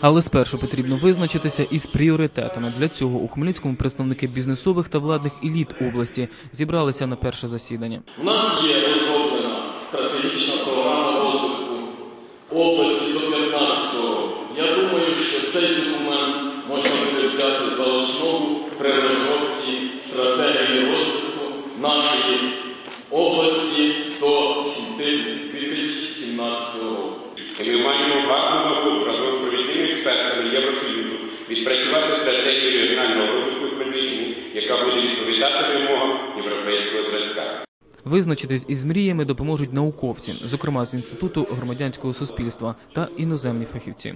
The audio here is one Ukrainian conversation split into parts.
Але спершу потрібно визначитися із пріоритетами. Для цього у Хмельницькому представники бізнесових та владних еліт області зібралися на перше засідання. У нас є розроблена стратегічна програма розвитку області до 2015 року. Я думаю, що цей документ можна буде взяти за основу при розробці стратегії розвитку нашої області до 2017 року. Ми маємо гарну Євросоюзу відпрацювати стратегію регіонального розвитку Хмельниччини, яка буде відповідати вимогам європейського зразка. Визначитись із мріями допоможуть науковці, зокрема з інституту громадянського суспільства та іноземні фахівці.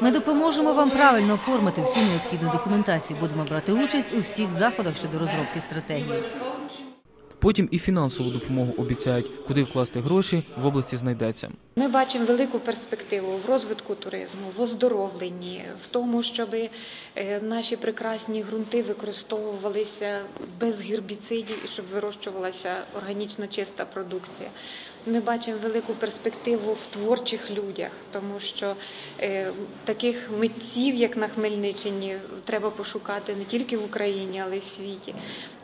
Ми допоможемо вам правильно оформити всю необхідну документацію. Будемо брати участь у всіх заходах щодо розробки стратегії. Потім і фінансову допомогу обіцяють, куди вкласти гроші в області знайдеться. Ми бачимо велику перспективу в розвитку туризму, в оздоровленні, в тому, щоб е, наші прекрасні ґрунти використовувалися без гербіцидів і щоб вирощувалася органічно чиста продукція. Ми бачимо велику перспективу в творчих людях, тому що е, таких митців, як на Хмельниччині, треба пошукати не тільки в Україні, але й в світі.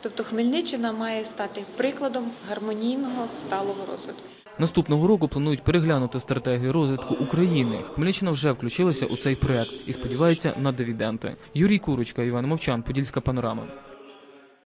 Тобто Хмельниччина має стати прикладом гармонійного сталого розвитку. Наступного року планують переглянути стратегію розвитку України. Хмельниччина вже включилася у цей проект і сподівається на дивіденди. Юрій Курочка, Іван Мовчан, Подільська панорама.